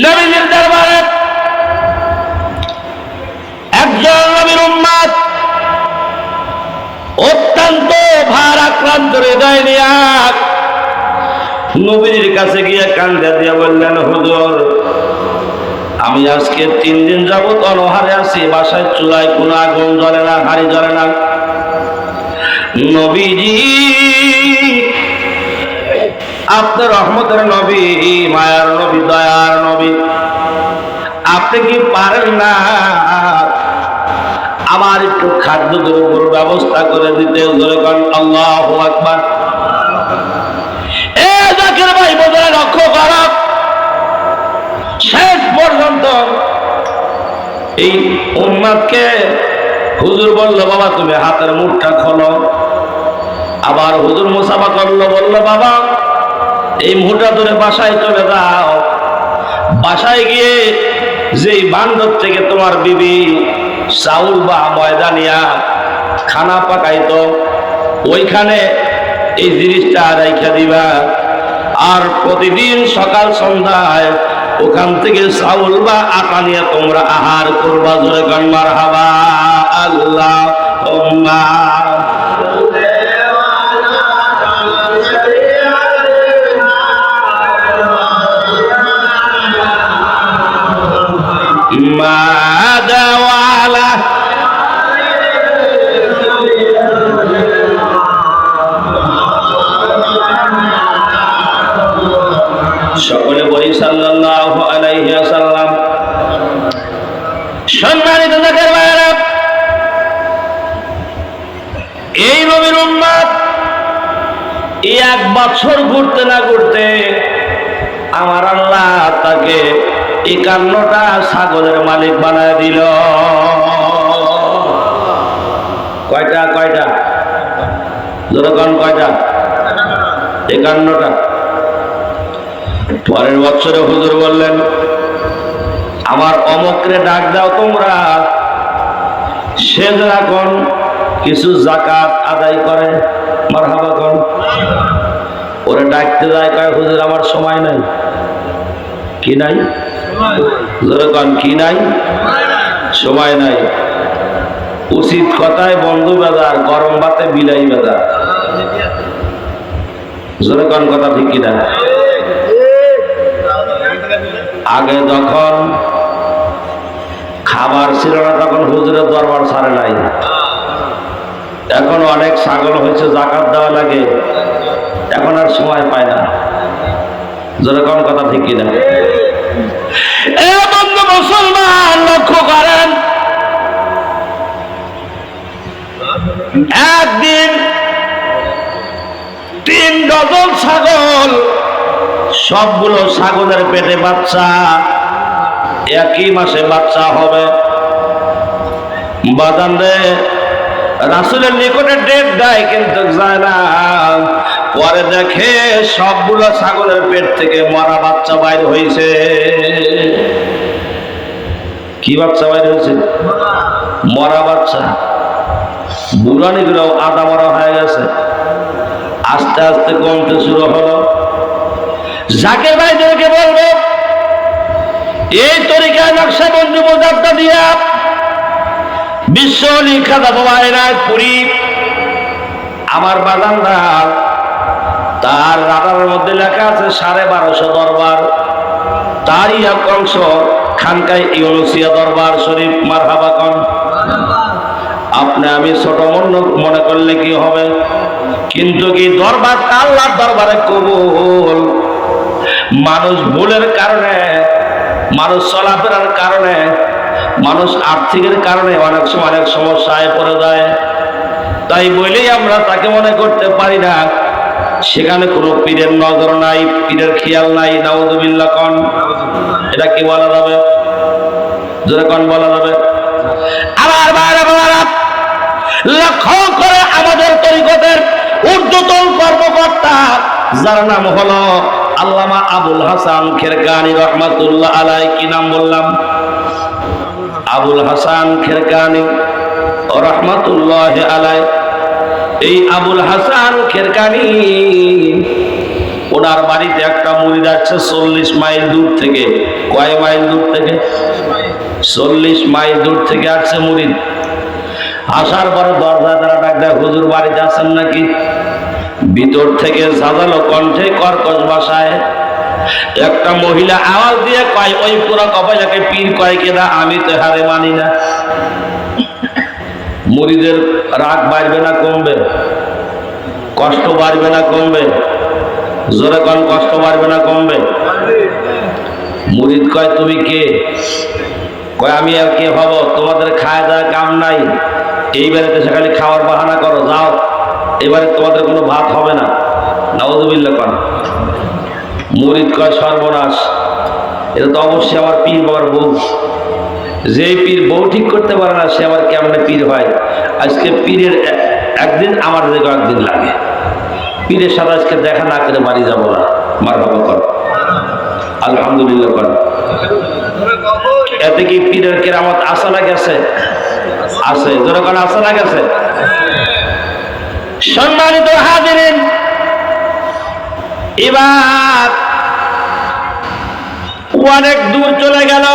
নবীজির দরবারে একজন নবীর উম্মাদ অত্যন্ত ভার আক্রান্ত হৃদয় নিয়ে নবীর কাছে গিয়ে কান্দে দিয়ে বললেন, হুজুর, আমি আজকে তিন দিন যাবত অনহারে আছি, বাসায় চুলায় কোনো আগুন জ্বলে না, হাড়ি জ্বলে না। নবীজি আপনার রহমতের নবী, মায়ার নবী, দয়ার নবী। আপনি কি পারেন না আমার একটু খাদ্য দ্রব্যের ব্যবস্থা করে দিতে? আল্লাহ আকবার। এ জাকির ভাই, বোধহয় লক্ষ্য করা। শেষ পর্যন্ত এই উম্মাদকে হুজুর বলল, বাবা, তুমি হাতের মুখটা খোলো। আবার হুজুর মুসাফা করল, বলল, বাবা এই মুহূর্তে ধরে বাসায় চলে যাও। বাসায় গিয়ে যেই বান্ধব থেকে তোমার বিবি চাউল বা ময়দা নিয়া খানা পাকাইতো, ওইখানে এই জিনিসটা রাইখা দিবা। আর প্রতিদিন সকাল সন্ধ্যায় ওখান থেকে চাউল বা আটা নিয়ে তোমরা আহার করবা, জোরে গণমার হাবা এই নবীর উম্মত, এই এক বছর ঘুরতে না ঘুরতে আমার আল্লাহ তাকে একান্নটা ছাগলের মালিক বানায় দিল। কয়টা কয়টা? যেরকম কয়টা? একান্নটা। পরের বছরে হুজুর বললেন, আমার অমকরে ডাক দাও তোমরা। সে এখন কিছু জাকাত আদায় করে। মার হাবা কর ওরে ডাকতে যায়, কয়, হুজুর, আমার সময় নাই। কি নাই? যেরকম কি নাই? সময় নাই। উচিত কথায় বন্ধু বেদার গরম বাতে বিলাই বেদার যেরকম কথা ঠিক কিনা? আগে যখন খাবার ছিল না, তখন হুজুরের দরবার ছাড়ে নাই। এখন অনেক ছাগল হয়েছে, জাকাত দেওয়া লাগে। এখন আর সময় পায় না। যেরকম কথা ঠিক কিনা? বন্ধু মুসলমান লক্ষ্য করেন। একদিন তিন ডজন ছাগল, সবগুলো ছাগলের পেটে বাচ্চা। একই মাসে বাচ্চা হবে। বাদাম রে রাসুলের নিকটে ডেট দেয়, কিন্তু যায় না পরে দেখে সবগুলো ছাগলের পেট থেকে মরা বাচ্চা বাইর হয়েছে কি বাচ্চা বাইর হয়েছে মরা বাচ্চা। বুড়ানিগুলো আদা মরা হয়ে গেছে। আস্তে আস্তে কমতে শুরু হলো। জাকের ভাইদেরকে বলব, এই তরিকায় নকশা বন্ধু মোজাবটা দিয়া বিশ্ব লিখা বাবায়নায় পুরী আমার বাগানদার তার রাডারের মধ্যে লেখা আছে, সাড়ে বারোশো দরবার। তারই এক অংশ খানকাই ইউনুসিয়া দরবার শরীফ মার হাবাকন আপনি আমি ছোট মন্য মনে করলে কি হবে? কিন্তু কি দরবার আল্লাহর দরবারে কবুল? মানুষ ভুলের কারণে, মানুষ চলাফেরার কারণে মানুষ আর্থিকের কারণে অনেক সময় অনেক সমস্যায় পড়ে যায়। তাই বলেই আমরা তাকে মনে করতে পারি না। সেখানে কোনো পীরের নজর নাই, পীরের খেয়াল নাই, নাউজুবিল্লাহ কন। এটা কি বলা যাবে? জোরে কন বলা যাবে? লক্ষ্য করে আমাদের তরিকতের ঊর্ধ্বতন কর্মকর্তা, যার নাম হলো আল্লামা আবুল হাসান খেরকানি রহমাতুল্লাহ আলাই কি নাম বললাম? আবুল হাসান খেরকানি রহমাতুল্লাহ আলাই। এই আবুল হাসান খেরকানি, ওনার বাড়িতে একটা মুড়ি যাচ্ছে চল্লিশ মাইল দূর থেকে। কয় মাইল দূর থেকে? চল্লিশ মাইল দূর থেকে আসছে মুড়ি। আসার পরে দরজা দ্বারা ডাক হুজুর বাড়িতে আছেন নাকি? ভিতর থেকে সাজালো কণ্ঠে কর্কশ ভাষায় একটা মহিলা আওয়াজ দিয়ে কয়, ওই পুরো কপাইলাকে পীর কয় কেনা আমি তো হারে মানি না। মুড়িদের রাগ বাড়বে না, কমবে। কষ্ট বাড়বে না, কমবে। জোরে কন, কষ্ট বাড়বে না, কমবে। মুরিদ কয়, তুমি কে? কয়, আমি আর কে হব? তোমাদের খায় দেওয়া কাম নাই। এইবারে দেশে খালি খাওয়ার বাহানা করো, যাও। এবারে তোমাদের কোনো ভাত হবে না। নওয়াজবিল্লা কন। মুরিদ কয় সর্বনাশ। এটা তো অবশ্যই আমার পীর বাবার বউ। যে পীর বউ ঠিক করতে পারে না, সে আবার কেমনে পীর হয়? আজকে পীরের একদিন আমার দেখো একদিন লাগে। পীরের সাথে আজকে দেখা না করে বাড়ি যাব না। মার বাবা কর। আলহামদুলিল্লাহ কর। এতে কি পীরের কেরামত আসা না গেছে আছে। যখন আসা না গেছে সম্মানিত হাজিরিন, এবার অনেক দূর চলে গেল।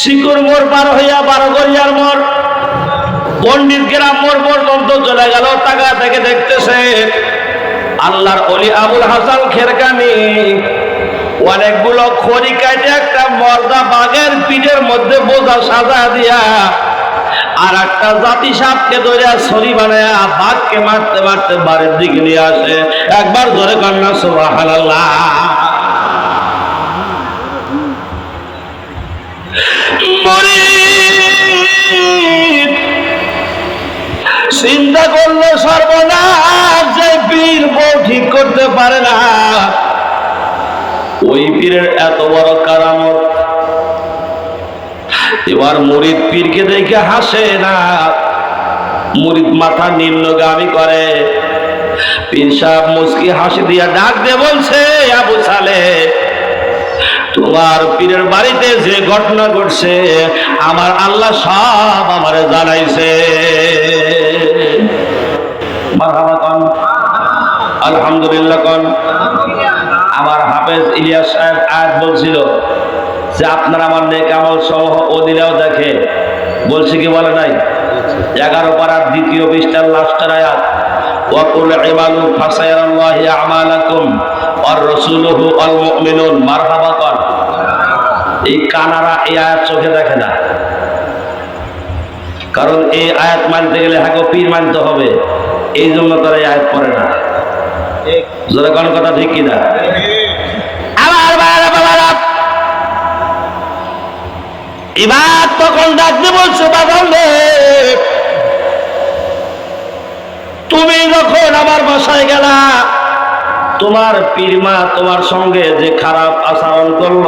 শিকুর মোড় পার হইয়া বারো গড়িয়ার মোড়, পণ্ডিত গ্রাম মোড় পর্যন্ত চলে গেল। টাকা থেকে দেখতেছে আল্লাহর অলি আবুল হাসান খেরকানি। অনেকগুলো খড়ি কাটে একটা মর্দা বাঘের পিঠের মধ্যে বোঝা সাজা দিয়া আর একটা জাতি সাপকে ধরে ছড়ি বানায় বাঘকে মারতে মারতে বাড়ির দিকে নিয়ে আসে। একবার ধরে কান্না সুবহানাল্লাহ। মুরিদ। চিন্তা করলে সর্বনাশ, যে পীর বউ ঠিক করতে পারে না। ওই পীরের এত বড় কারামত। এবার মুরিদ পীরকে দেখে হাসে না। মুরিদ মাথা নিম্নগামী করে। পীর সাহেব মুসকি হাসি দিয়া ডাক দিয়ে বলছে, আবু সালে তোমার পীরের বাড়িতে যে ঘটনা ঘটছে আমার আল্লাহ সব আমারে জানাইছে মারহাবা কন আলহামদুলিল্লাহ কন আমার হাফেজ ইলিয়াস সাহেব আয়াত বলছিল যে আপনার আমার নেক আমল সমূহ ও দিলেও দেখে বলছে কি বলে নাই এগারো পাড়ার দ্বিতীয় পৃষ্ঠার লাস্টের আয়াত وقل اعملوا فسيرى الله اعمالكم والرسوله والمؤمنون মারহাবা কর এই কানারা এই আয়াত চোখে দেখে না। কারণ এই আয়াত মানতে গেলে হাগো পীর মানতে হবে। এই জন্য তারা এই আয়াত পড়ে না। জোরে কথা ঠিক কিনা? এবার তখন ডাকতে বলছো বাদল তুমি যখন আমার বাসায় গেলা, তোমার পীরমা তোমার সঙ্গে যে খারাপ আচরণ করল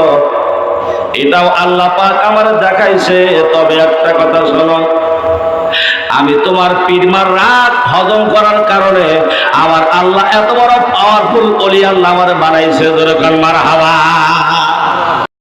এটাও আল্লাহ পাক আমার দেখাইছে। তবে একটা কথা শোনো, আমি তোমার পীরমার রাত হজম করার কারণে আমার আল্লাহ এত বড় পাওয়ারফুল অলি আল্লাহ আমার বানাইছে। দরকার মার হাওয়া